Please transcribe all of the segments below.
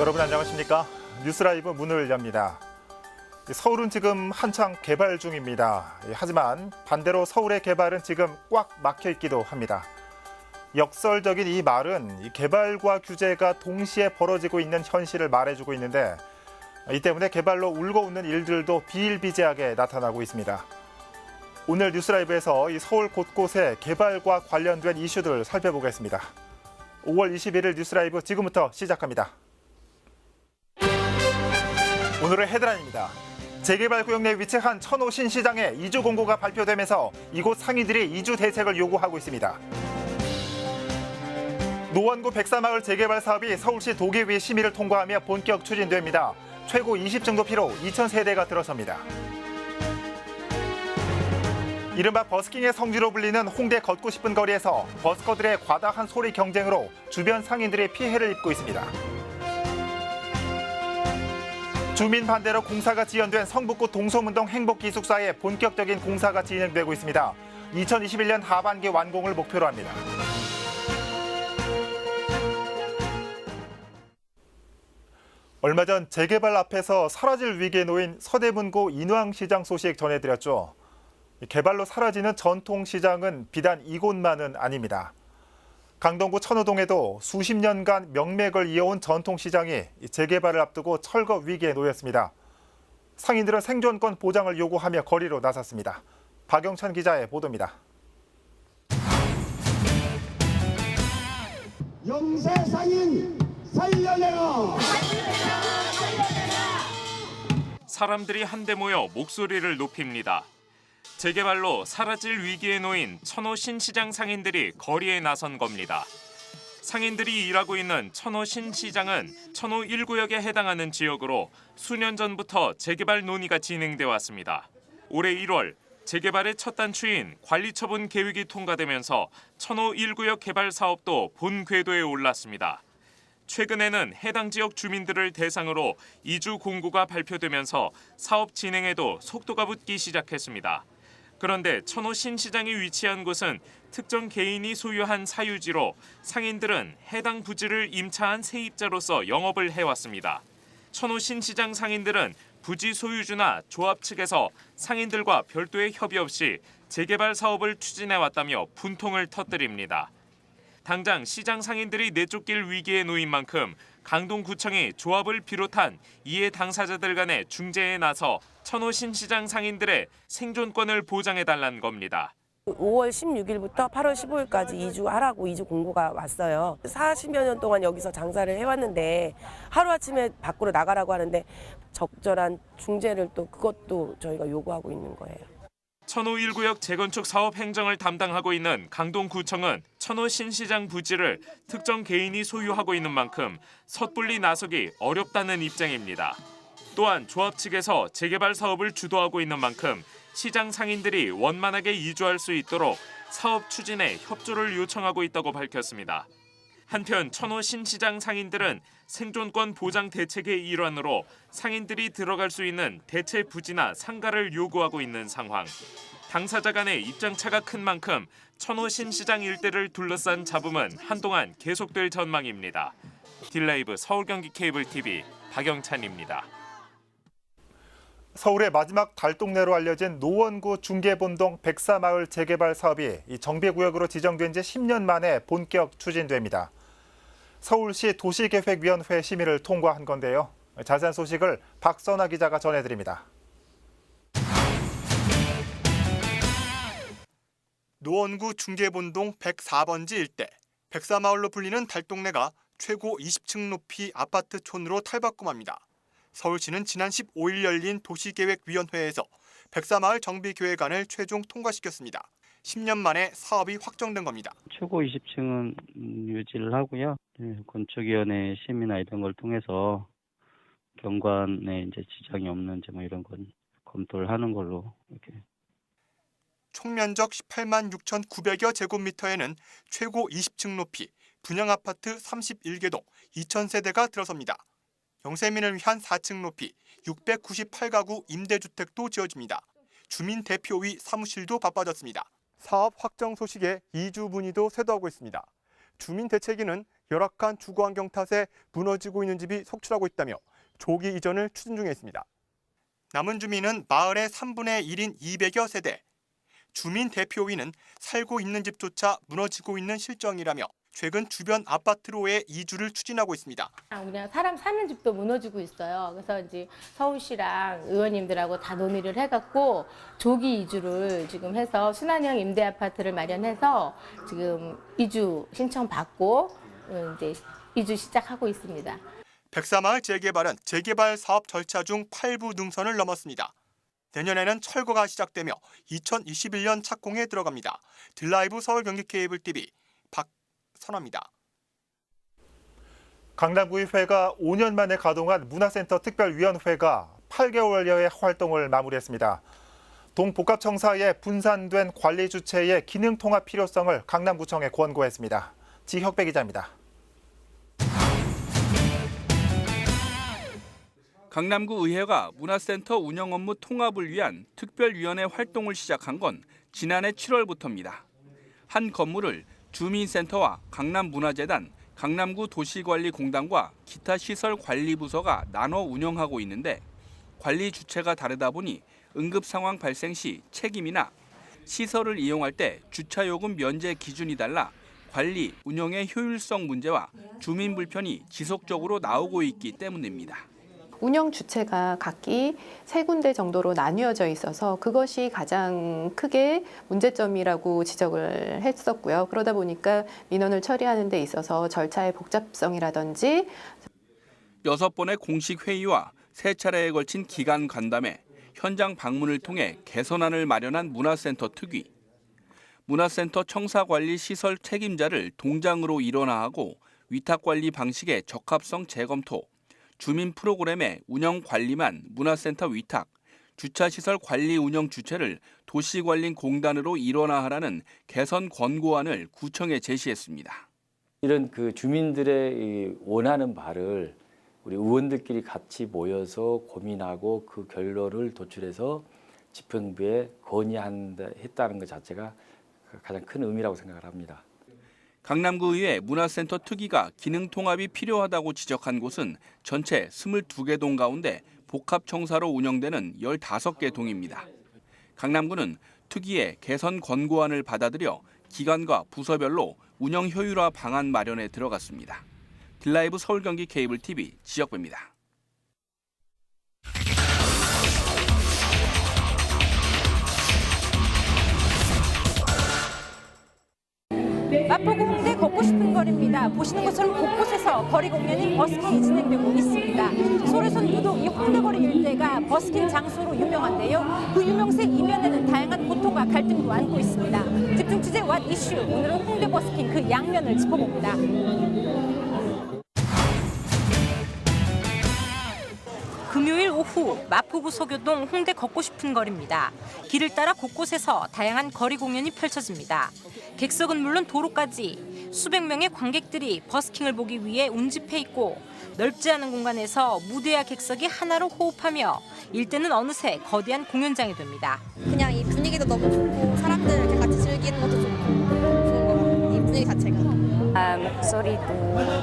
여러분 안녕하십니까? 뉴스라이브 문을 엽니다. 서울은 지금 한창 개발 중입니다. 하지만 반대로 서울의 개발은 지금 꽉 막혀 있기도 합니다. 역설적인 이 말은 이 개발과 규제가 동시에 벌어지고 있는 현실을 말해주고 있는데 이 때문에 개발로 울고 웃는 일들도 비일비재하게 나타나고 있습니다. 오늘 뉴스라이브에서 이 서울 곳곳의 개발과 관련된 이슈들 살펴보겠습니다. 5월 21일 뉴스라이브 지금부터 시작합니다. 오늘의 헤드라인입니다. 재개발 구역 내 위치한 천호 신 시장에 이주 공고가 발표되면서 이곳 상인들이 이주 대책을 요구하고 있습니다. 노원구 백사마을 재개발 사업이 서울시 도계위 심의를 통과하며 본격 추진됩니다. 최고 20층 높이로 2,000세대가 들어섭니다. 이른바 버스킹의 성지로 불리는 홍대 걷고 싶은 거리에서 버스커들의 과다한 소리 경쟁으로 주변 상인들의 피해를 입고 있습니다. 주민 반대로 공사가 지연된 성북구 동소문동 행복기숙사에 본격적인 공사가 진행되고 있습니다. 2021년 하반기 완공을 목표로 합니다. 얼마 전 재개발 앞에서 사라질 위기에 놓인 서대문구 인왕시장 소식 전해드렸죠. 개발로 사라지는 전통시장은 비단 이곳만은 아닙니다. 강동구 천호동에도 수십 년간 명맥을 이어온 전통시장이 재개발을 앞두고 철거 위기에 놓였습니다. 상인들은 생존권 보장을 요구하며 거리로 나섰습니다. 박영찬 기자의 보도입니다. 영세 상인 살려내라! 사람들이 한데 모여 목소리를 높입니다. 재개발로 사라질 위기에 놓인 천호 신시장 상인들이 거리에 나선 겁니다. 상인들이 일하고 있는 천호 신시장은 천호 1구역에 해당하는 지역으로 수년 전부터 재개발 논의가 진행돼 왔습니다. 올해 1월 재개발의 첫 단추인 관리처분 계획이 통과되면서 천호 1구역 개발 사업도 본 궤도에 올랐습니다. 최근에는 해당 지역 주민들을 대상으로 이주 공고가 발표되면서 사업 진행에도 속도가 붙기 시작했습니다. 그런데 천호 신시장이 위치한 곳은 특정 개인이 소유한 사유지로 상인들은 해당 부지를 임차한 세입자로서 영업을 해왔습니다. 천호 신시장 상인들은 부지 소유주나 조합 측에서 상인들과 별도의 협의 없이 재개발 사업을 추진해왔다며 분통을 터뜨립니다. 당장 시장 상인들이 내쫓길 위기에 놓인 만큼 강동구청이 조합을 비롯한 이해 당사자들 간의 중재에 나서 천호 신 시장 상인들의 생존권을 보장해 달라는 겁니다. 5월 16일부터 8월 15일까지 이주하라고 이주 공고가 왔어요. 40여 년 동안 여기서 장사를 해왔는데 하루아침에 밖으로 나가라고 하는데 적절한 중재를 또 그것도 저희가 요구하고 있는 거예요. 천호 1구역 재건축 사업 행정을 담당하고 있는 강동구청은 천호 신시장 부지를 특정 개인이 소유하고 있는 만큼 섣불리 나서기 어렵다는 입장입니다. 또한 조합 측에서 재개발 사업을 주도하고 있는 만큼 시장 상인들이 원만하게 이주할 수 있도록 사업 추진에 협조를 요청하고 있다고 밝혔습니다. 한편 천호 신시장 상인들은 생존권 보장 대책의 일환으로 상인들이 들어갈 수 있는 대체 부지나 상가를 요구하고 있는 상황. 당사자 간의 입장차가 큰 만큼 천호 신시장 일대를 둘러싼 잡음은 한동안 계속될 전망입니다. 딜라이브 서울 경기 케이블 TV 박영찬입니다. 서울의 마지막 달동네로 알려진 노원구 중계본동 백사마을 재개발 사업이 이 정비구역으로 지정된 지 10년 만에 본격 추진됩니다. 서울시 도시계획위원회 심의를 통과한 건데요. 자세한 소식을 박선아 기자가 전해드립니다. 노원구 중계본동 104번지 일대 백사마을로 불리는 달동네가 최고 20층 높이 아파트촌으로 탈바꿈합니다. 서울시는 지난 15일 열린 도시계획위원회에서 백사마을 정비계획안을 최종 통과시켰습니다. 10년 만에 사업이 확정된 겁니다. 최고 20층은 유지를 하고요. 네, 건축위원회 심의나 이런 걸 통해서 경관에 이제 지장이 없는지 뭐 이런 건 검토를 하는 걸로 이렇게 총 면적 18만 6,900여 제곱미터에는 최고 20층 높이 분양 아파트 31개동 2,000세대가 들어섭니다. 영세민을 위한 4층 높이 698가구 임대주택도 지어집니다. 주민 대표위 사무실도 바빠졌습니다. 사업 확정 소식에 이주 문의도 쇄도하고 있습니다. 주민 대책위는 열악한 주거 환경 탓에 무너지고 있는 집이 속출하고 있다며 조기 이전을 추진 중에 있습니다. 남은 주민은 마을의 3분의 1인 200여 세대. 주민 대표위는 살고 있는 집조차 무너지고 있는 실정이라며 최근 주변 아파트로의 이주를 추진하고 있습니다. 그냥 사람 사는 집도 무너지고 있어요. 그래서 이제 서울시랑 의원님들하고 다 논의를 해갖고 조기 이주를 지금 해서 순환형 임대 아파트를 마련해서 지금 이주 신청 받고 어, 이제 이주 시작하고 있습니다. 백사마을 재개발은 재개발 사업 절차 중 8부 능선을 넘었습니다. 내년에는 철거가 시작되며 2021년 착공에 들어갑니다. 들라이브 서울 경기 케이블 TV 박선화입니다. 강남구의회가 5년 만에 가동한 문화센터 특별위원회가 8개월여의 활동을 마무리했습니다. 동복합청사에 분산된 관리 주체의 기능 통합 필요성을 강남구청에 권고했습니다. 지혁배 기자입니다. 강남구 의회가 문화센터 운영 업무 통합을 위한 특별위원회 활동을 시작한 건 지난해 7월부터입니다. 한 건물을 주민센터와 강남문화재단, 강남구 도시관리공단과 기타 시설 관리 부서가 나눠 운영하고 있는데 관리 주체가 다르다 보니 응급 상황 발생 시 책임이나 시설을 이용할 때 주차 요금 면제 기준이 달라 관리, 운영의 효율성 문제와 주민 불편이 지속적으로 나오고 있기 때문입니다. 운영 주체가 각기 세 군데 정도로 나뉘어져 있어서 그것이 가장 크게 문제점이라고 지적을 했었고요. 그러다 보니까 민원을 처리하는 데 있어서 절차의 복잡성이라든지 여섯 번의 공식 회의와 세 차례에 걸친 기간 간담회, 현장 방문을 통해 개선안을 마련한 문화센터 특위. 문화센터 청사관리 시설 책임자를 동장으로 일원화하고 위탁관리 방식의 적합성 재검토, 주민 프로그램의 운영 관리만 문화센터 위탁, 주차시설 관리 운영 주체를 도시관리공단으로 일원화하라는 개선 권고안을 구청에 제시했습니다. 이런 그 주민들의 이 원하는 바를 우리 의원들끼리 같이 모여서 고민하고 그 결론을 도출해서 집행부에 건의한다 했다는 것 자체가 가장 큰 의미라고 생각을 합니다. 강남구의회 문화센터 특위가 기능 통합이 필요하다고 지적한 곳은 전체 22개 동 가운데 복합청사로 운영되는 15개 동입니다. 강남구는 특위의 개선 권고안을 받아들여 기관과 부서별로 운영 효율화 방안 마련에 들어갔습니다. 딜라이브 서울경기 케이블 TV 지역배입니다. 마포구 홍대 걷고 싶은 거리입니다. 보시는 것처럼 곳곳에서 거리 공연이 버스킹이 진행되고 있습니다. 소래선 유독 이 홍대거리 일대가 버스킹 장소로 유명한데요. 그 유명세 이면에는 다양한 고통과 갈등도 안고 있습니다. 집중 취재 왓 이슈 오늘은 홍대 버스킹 그 양면을 짚어봅니다. 금요일 오후 마포구 소교동 홍대 걷고 싶은 거리입니다. 길을 따라 곳곳에서 다양한 거리 공연이 펼쳐집니다. 객석은 물론 도로까지 수백 명의 관객들이 버스킹을 보기 위해 운집해 있고 넓지 않은 공간에서 무대와 객석이 하나로 호흡하며 일대는 어느새 거대한 공연장이 됩니다. 그냥 이 분위기도 너무 좋고 사람들 이렇게 같이 즐기는 것도 좋고 좋은 것 같아요. 이 분위기 자체가. 목소리도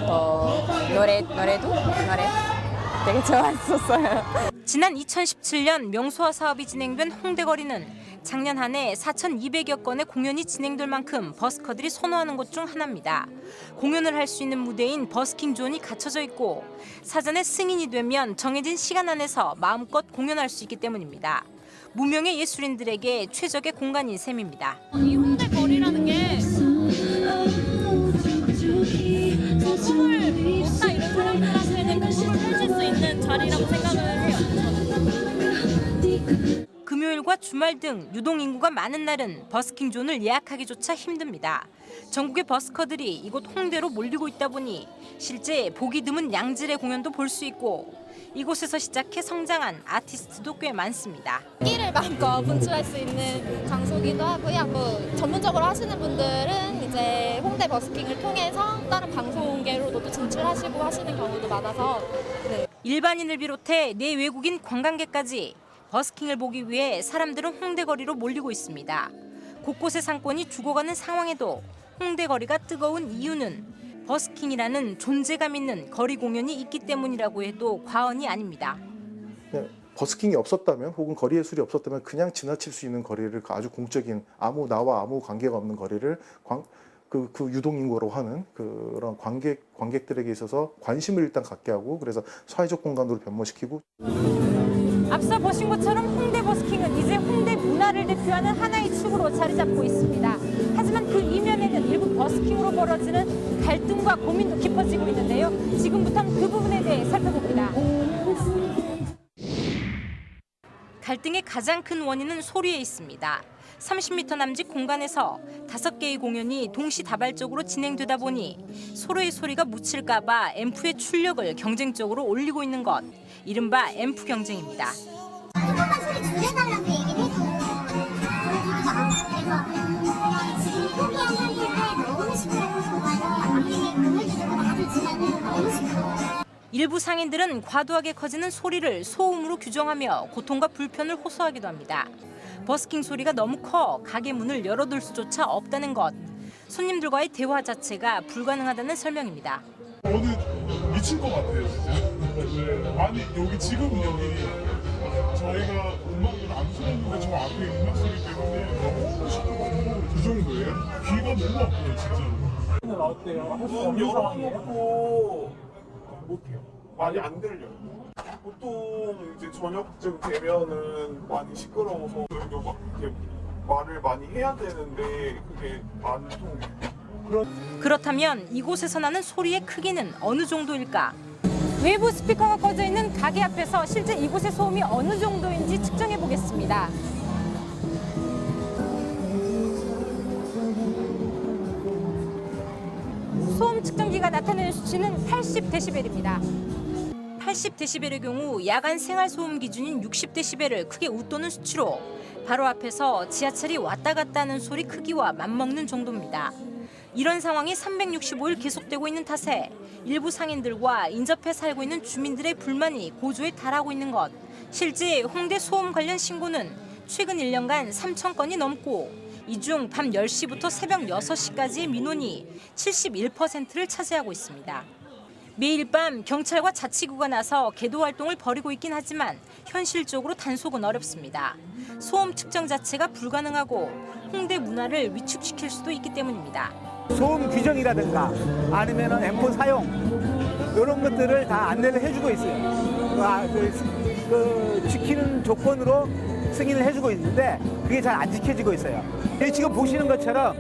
또 노래 노래도 노래 되게 좋았었어요. 지난 2017년 명소화 사업이 진행된 홍대거리는 작년 한 해 4,200여 건의 공연이 진행될 만큼 버스커들이 선호하는 곳 중 하나입니다. 공연을 할 수 있는 무대인 버스킹 존이 갖춰져 있고 사전에 승인이 되면 정해진 시간 안에서 마음껏 공연할 수 있기 때문입니다. 무명의 예술인들에게 최적의 공간인 셈입니다. 이 홍대 거리라는 게 꿈을 못다 이런 그 펼칠 자리라고 생각을 해요. 금요일과 주말 등 유동 인구가 많은 날은 버스킹 존을 예약하기조차 힘듭니다. 전국의 버스커들이 이곳 홍대로 몰리고 있다 보니 실제 보기 드문 양질의 공연도 볼 수 있고 이곳에서 시작해 성장한 아티스트도 꽤 많습니다. 끼를 마음껏 분출할 수 있는 장소기도 하고요. 뭐 전문적으로 하시는 분들은 이제 홍대 버스킹을 통해서 다른 방송계로도 또 진출하시고 하시는 경우도 많아서 네. 일반인을 비롯해 내외국인 관광객까지 버스킹을 보기 위해 사람들은 홍대거리로 몰리고 있습니다. 곳곳의 상권이 죽어가는 상황에도 홍대거리가 뜨거운 이유는 버스킹이라는 존재감 있는 거리 공연이 있기 때문이라고 해도 과언이 아닙니다. 그냥 버스킹이 없었다면 혹은 거리 예술이 없었다면 그냥 지나칠 수 있는 거리를 그 아주 공적인 아무 나와 아무 관계가 없는 거리를 광, 그, 그 유동인구로 하는 그런 관객 관객들에게 있어서 관심을 일단 갖게 하고 그래서 사회적 공간으로 변모시키고 앞서 보신 것처럼 홍대 버스킹은 이제 홍대 문화를 대표하는 하나의 축으로 자리 잡고 있습니다. 하지만 그 이면에는 일부 버스킹으로 벌어지는 갈등과 고민도 깊어지고 있는데요. 지금부터는 그 부분에 대해 살펴봅니다. 갈등의 가장 큰 원인은 소리에 있습니다. 30m 남짓 공간에서 다섯 개의 공연이 동시다발적으로 진행되다 보니 서로의 소리가 묻힐까 봐 앰프의 출력을 경쟁적으로 올리고 있는 것, 이른바 앰프 경쟁입니다. 조금만 소리 줄여달라고 얘기를 해줘요. 그래서 지금 포기한 너무 너무. 일부 상인들은 과도하게 커지는 소리를 소음으로 규정하며 고통과 불편을 호소하기도 합니다. 버스킹 소리가 너무 커 가게 문을 열어둘 수조차 없다는 것. 손님들과의 대화 자체가 불가능하다는 설명입니다. 오늘 미칠 것 같아요 진짜 아니 여기 지금 여기 저희가 음악을 안 틀었는데 저 앞에 음악 소리 때문에 너무 시끄럽고 그 정도예요? 귀가 너무 아파요 진짜로 어때요? 문 열어놓고 못해요 많이 안 들려요 보통 이제 저녁쯤 되면은 많이 시끄러워서 저희도 막 이렇게 말을 많이 해야 되는데 그게 안 통해요 그렇다면 이곳에서 나는 소리의 크기는 어느 정도일까? 외부 스피커가 꺼져 있는 가게 앞에서 실제 이곳의 소음이 어느 정도인지 측정해 보겠습니다. 소음 측정기가 나타내는 수치는 80데시벨입니다. 80데시벨의 경우 야간 생활 소음 기준인 60데시벨을 크게 웃도는 수치로 바로 앞에서 지하철이 왔다 갔다 하는 소리 크기와 맞먹는 정도입니다. 이런 상황이 365일 계속되고 있는 탓에 일부 상인들과 인접해 살고 있는 주민들의 불만이 고조에 달하고 있는 것. 실제 홍대 소음 관련 신고는 최근 1년간 3천 건이 넘고 이중 밤 10시부터 새벽 6시까지의 민원이 71%를 차지하고 있습니다. 매일 밤 경찰과 자치구가 나서 계도 활동을 벌이고 있긴 하지만 현실적으로 단속은 어렵습니다. 소음 측정 자체가 불가능하고 홍대 문화를 위축시킬 수도 있기 때문입니다. 소음 규정이라든가 아니면은 앰프 사용 이런 것들을 다 안내를 해주고 있어요. 아, 그, 그 지키는 조건으로 승인을 해주고 있는데 그게 잘 안 지켜지고 있어요. 지금 보시는 것처럼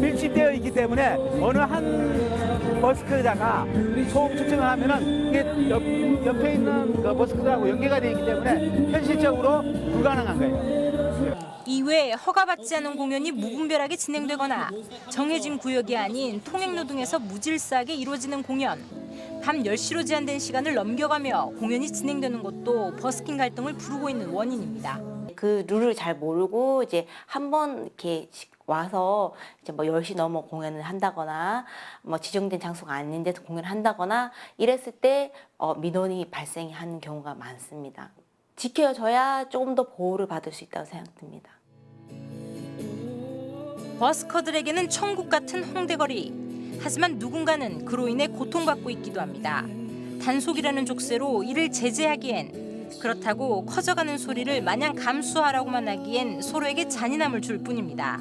밀집되어 있기 때문에 어느 한 버스크에다가 소음 측정을 하면은 이게 옆, 옆에 있는 그 버스크하고 연계가 되어 있기 때문에 현실적으로 불가능한 거예요. 이외 허가받지 않은 공연이 무분별하게 진행되거나 정해진 구역이 아닌 통행로 등에서 무질서하게 이루어지는 공연. 밤 10시로 제한된 시간을 넘겨가며 공연이 진행되는 것도 버스킹 갈등을 부르고 있는 원인입니다. 그 룰을 잘 모르고 이제 한 번 이렇게 와서 이제 뭐 10시 넘어 공연을 한다거나 뭐 지정된 장소가 아닌 데서 공연을 한다거나 이랬을 때 어, 민원이 발생하는 경우가 많습니다. 지켜져야 조금 더 보호를 받을 수 있다고 생각됩니다. 버스커들에게는 천국 같은 홍대거리. 하지만 누군가는 그로 인해 고통받고 있기도 합니다. 단속이라는 족쇄로 이를 제재하기엔 그렇다고 커져가는 소리를 마냥 감수하라고만 하기엔 서로에게 잔인함을 줄 뿐입니다.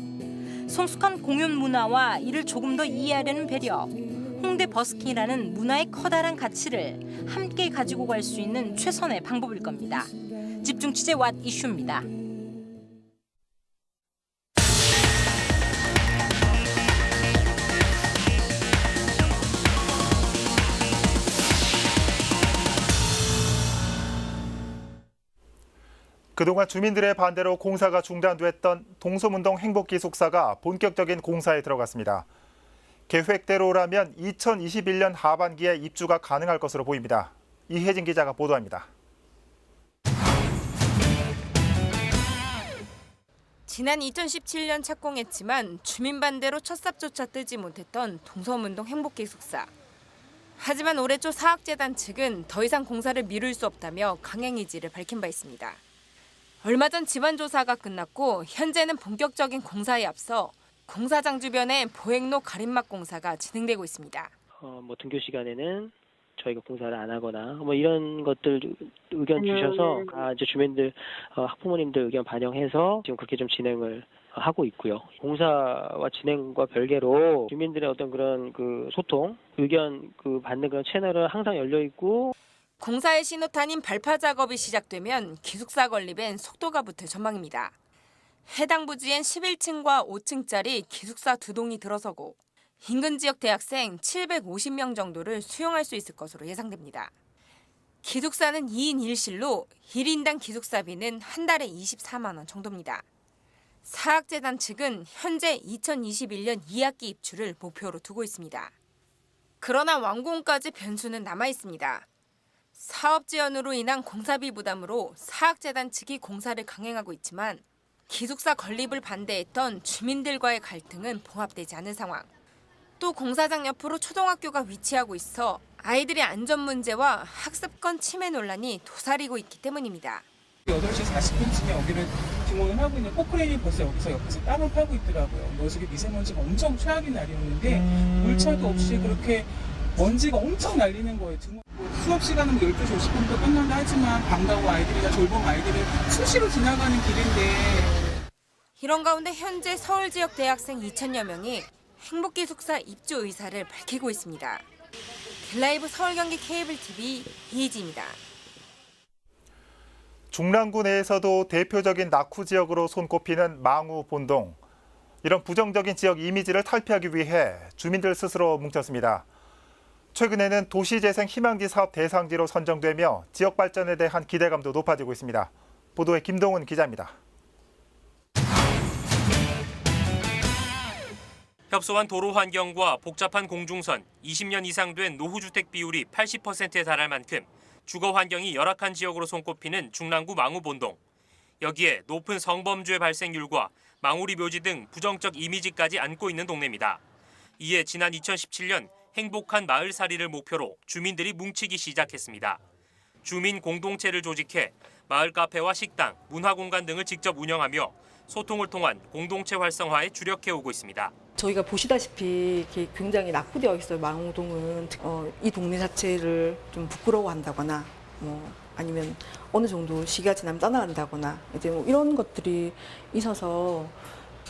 성숙한 공연 문화와 이를 조금 더 이해하려는 배려. 홍대 버스킹이라는 문화의 커다란 가치를 함께 가지고 갈 수 있는 최선의 방법일 겁니다. 집중 취재 왓 이슈입니다. 그동안 주민들의 반대로 공사가 중단됐던 동서문동 행복기숙사가 본격적인 공사에 들어갔습니다. 계획대로라면 2021년 하반기에 입주가 가능할 것으로 보입니다. 이혜진 기자가 보도합니다. 지난 2017년 착공했지만 주민 반대로 첫 삽조차 뜨지 못했던 동서문동 행복기숙사. 하지만 올해 초 사학재단 측은 더 이상 공사를 미룰 수 없다며 강행 의지를 밝힌 바 있습니다. 얼마 전 집안 조사가 끝났고 현재는 본격적인 공사에 앞서 공사장 주변에 보행로 가림막 공사가 진행되고 있습니다. 어, 뭐 등교 시간에는 저희가 공사를 안 하거나 뭐 이런 것들 의견 주셔서 아, 이제 주민들 어, 학부모님들 의견 반영해서 지금 그렇게 좀 진행을 하고 있고요. 공사와 진행과 별개로 주민들의 어떤 그런 그 소통, 의견 그 받는 그런 채널은 항상 열려 있고 공사의 신호탄인 발파 작업이 시작되면 기숙사 건립엔 속도가 붙을 전망입니다. 해당 부지엔 11층과 5층짜리 기숙사 두 동이 들어서고 인근 지역 대학생 750명 정도를 수용할 수 있을 것으로 예상됩니다. 기숙사는 2인 1실로 1인당 기숙사비는 한 달에 24만 원 정도입니다. 사학재단 측은 현재 2021년 2학기 입주를 목표로 두고 있습니다. 그러나 완공까지 변수는 남아 있습니다. 사업 지연으로 인한 공사비 부담으로 사학재단 측이 공사를 강행하고 있지만 기숙사 건립을 반대했던 주민들과의 갈등은 봉합되지 않은 상황. 또 공사장 옆으로 초등학교가 위치하고 있어 아이들의 안전 문제와 학습권 침해 논란이 도사리고 있기 때문입니다. 8시 40분쯤에 여기를 등원을 하고 있는 포크레인이 벌써 여기서 옆에서 땅을 파고 있더라고요. 녀석이 미세먼지가 엄청 최악인 날이었는데 물차도 없이 그렇게 먼지가 엄청 날리는 거예요. 등원- 뭐 수업 시간은 12시 50분부터 끝난다 하지만 방과후 아이들이나 돌봄 아이들은 수시로 지나가는 길인데 이런 가운데 현재 서울 지역 대학생 2천여 명이 행복기 숙사 입주 의사를 밝히고 있습니다. 딜라이브 서울 경기 케이블 TV 이혜지입니다. 중랑구 내에서도 대표적인 낙후 지역으로 손꼽히는 망우 본동. 이런 부정적인 지역 이미지를 탈피하기 위해 주민들 스스로 뭉쳤습니다. 최근에는 도시재생 희망지 사업 대상지로 선정되며 지역 발전에 대한 기대감도 높아지고 있습니다. 보도에 김동훈 기자입니다. 협소한 도로 환경과 복잡한 공중선, 20년 이상 된 노후주택 비율이 80%에 달할 만큼 주거 환경이 열악한 지역으로 손꼽히는 중랑구 망우본동. 여기에 높은 성범죄 발생률과 망우리 묘지 등 부정적 이미지까지 안고 있는 동네입니다. 이에 지난 2017년 행복한 마을살이를 목표로 주민들이 뭉치기 시작했습니다. 주민 공동체를 조직해 마을 카페와 식당, 문화공간 등을 직접 운영하며 소통을 통한 공동체 활성화에 주력해 오고 있습니다. 저희가 보시다시피 굉장히 낙후되어 있어요. 망우동은 어, 이 동네 자체를 좀 부끄러워한다거나 뭐 아니면 어느 정도 시기가 지나면 떠나간다거나 이제 뭐 이런 것들이 있어서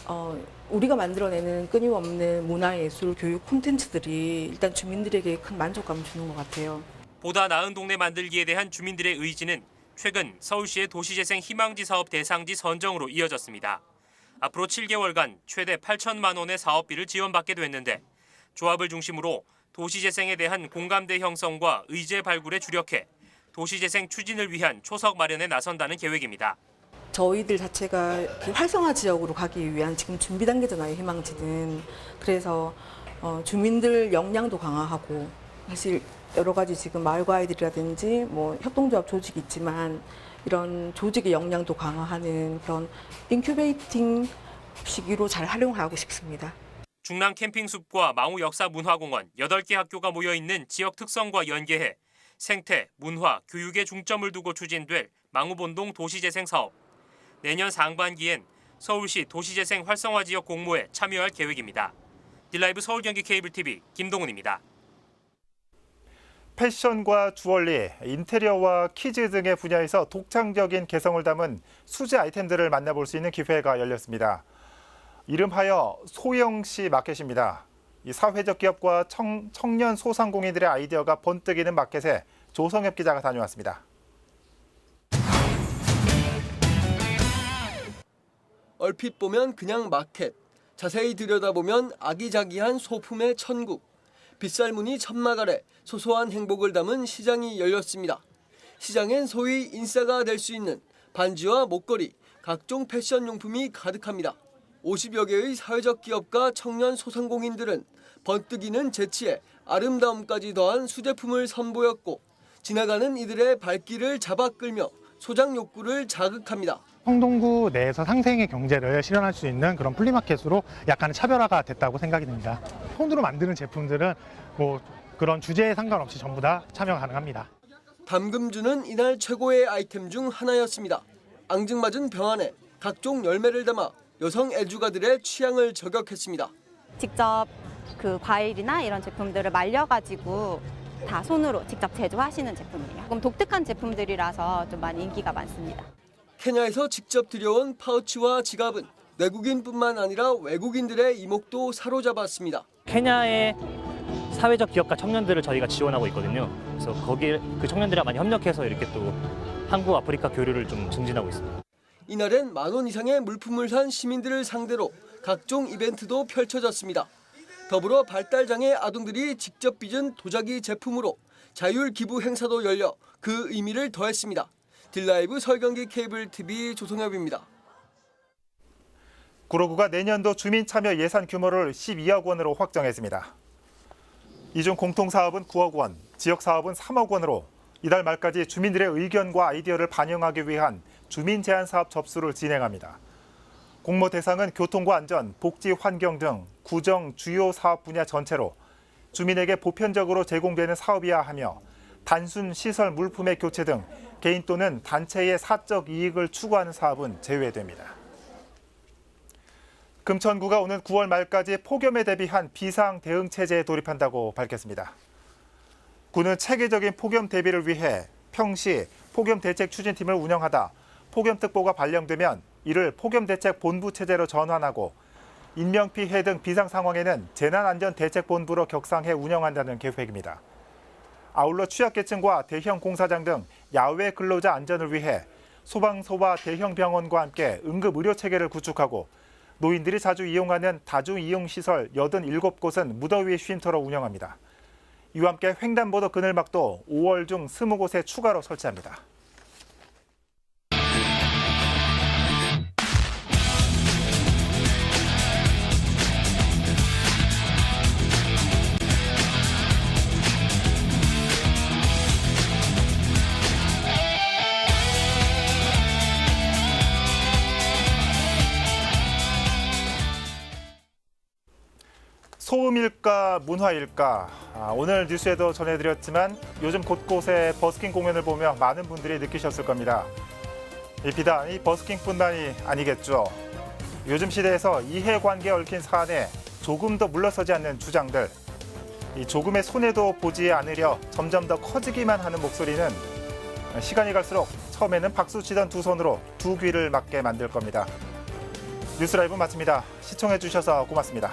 어, 우리가 만들어내는 끊임없는 문화예술 교육 콘텐츠들이 일단 주민들에게 큰 만족감을 주는 것 같아요. 보다 나은 동네 만들기에 대한 주민들의 의지는 최근 서울시의 도시재생 희망지 사업 대상지 선정으로 이어졌습니다. 앞으로 7개월간 최대 8천만 원의 사업비를 지원받게 됐는데 조합을 중심으로 도시재생에 대한 공감대 형성과 의제 발굴에 주력해 도시재생 추진을 위한 초석 마련에 나선다는 계획입니다. 저희들 자체가 활성화 지역으로 가기 위한 지금 준비 단계잖아요, 희망지는. 그래서 어, 주민들 역량도 강화하고 사실 여러 가지 지금 마을과 아이들이라든지 뭐 협동조합 조직이 있지만 이런 조직의 역량도 강화하는 그런 인큐베이팅 시기로 잘 활용하고 싶습니다. 중랑 캠핑숲과 망우 역사문화공원 8개 학교가 모여 있는 지역 특성과 연계해 생태, 문화, 교육에 중점을 두고 추진될 망우본동 도시재생 사업. 내년 상반기엔 서울시 도시재생 활성화 지역 공모에 참여할 계획입니다. 딜라이브 서울경기 케이블 TV 김동훈입니다. 패션과 주얼리, 인테리어와 키즈 등의 분야에서 독창적인 개성을 담은 수제 아이템들을 만나볼 수 있는 기회가 열렸습니다. 이름하여 소영씨 마켓입니다. 이 사회적 기업과 청, 청년 소상공인들의 아이디어가 번뜩이는 마켓에 조성엽 기자가 다녀왔습니다. 얼핏 보면 그냥 마켓, 자세히 들여다보면 아기자기한 소품의 천국. 빗살무늬 천막 아래 소소한 행복을 담은 시장이 열렸습니다. 시장엔 소위 인싸가 될 수 있는 반지와 목걸이, 각종 패션 용품이 가득합니다. 50여 개의 사회적 기업과 청년 소상공인들은 번뜩이는 재치에 아름다움까지 더한 수제품을 선보였고 지나가는 이들의 발길을 잡아 끌며 소장 욕구를 자극합니다. 홍동구 내에서 상생의 경제를 실현할 수 있는 그런 플리마켓으로 약간의 차별화가 됐다고 생각이 듭니다. 손으로 만드는 제품들은 뭐 그런 주제에 상관없이 전부 다 참여 가능합니다. 담금주는 이날 최고의 아이템 중 하나였습니다. 앙증맞은 병 안에 각종 열매를 담아 여성 애주가들의 취향을 저격했습니다. 직접 그 과일이나 이런 제품들을 말려가지고 다 손으로 직접 제조하시는 제품이에요. 조금 독특한 제품들이라서 좀 많이 인기가 많습니다. 케냐에서 직접 들여온 파우치와 지갑은 내국인뿐만 아니라 외국인들의 이목도 사로잡았습니다. 케냐의 사회적 기업가 청년들을 저희가 지원하고 있거든요. 그래서 거기 그 청년들이랑 많이 협력해서 이렇게 또 한국 아프리카 교류를 좀 증진하고 있습니다. 이날엔 만 원 이상의 물품을 산 시민들을 상대로 각종 이벤트도 펼쳐졌습니다. 더불어 발달장애 아동들이 직접 빚은 도자기 제품으로 자율 기부 행사도 열려 그 의미를 더했습니다. 딜라이브 설경기 케이블 TV 조성엽입니다. 구로구가 내년도 주민 참여 예산 규모를 12억 원으로 확정했습니다. 이 중 공통 사업은 9억 원, 지역 사업은 3억 원으로 이달 말까지 주민들의 의견과 아이디어를 반영하기 위한 주민 제안 사업 접수를 진행합니다. 공모 대상은 교통과 안전, 복지, 환경 등 구정 주요 사업 분야 전체로 주민에게 보편적으로 제공되는 사업이야 하며 단순 시설 물품의 교체 등 개인 또는 단체의 사적 이익을 추구하는 사업은 제외됩니다. 금천구가 오는 9월 말까지 폭염에 대비한 비상 대응 체제에 돌입한다고 밝혔습니다. 구는 체계적인 폭염 대비를 위해 평시 폭염 대책 추진팀을 운영하다 폭염특보가 발령되면 이를 폭염 대책 본부 체제로 전환하고 인명 피해 등 비상 상황에는 재난안전대책본부로 격상해 운영한다는 계획입니다. 아울러 취약계층과 대형 공사장 등 야외 근로자 안전을 위해 소방서와 대형 병원과 함께 응급 의료 체계를 구축하고 노인들이 자주 이용하는 다중 이용 시설 87곳은 무더위 쉼터로 운영합니다. 이와 함께 횡단보도 그늘막도 5월 중 20곳에 추가로 설치합니다. 소음일까 문화일까 아, 오늘 뉴스에도 전해드렸지만 요즘 곳곳에 버스킹 공연을 보며 많은 분들이 느끼셨을 겁니다. 이 비단 이 버스킹뿐만이 아니겠죠. 요즘 시대에서 이해관계에 얽힌 사안에 조금 더 물러서지 않는 주장들 이 조금의 손해도 보지 않으려 점점 더 커지기만 하는 목소리는 시간이 갈수록 처음에는 박수 치던 두 손으로 두 귀를 막게 만들 겁니다. 뉴스 라이브 마칩니다. 시청해 주셔서 고맙습니다.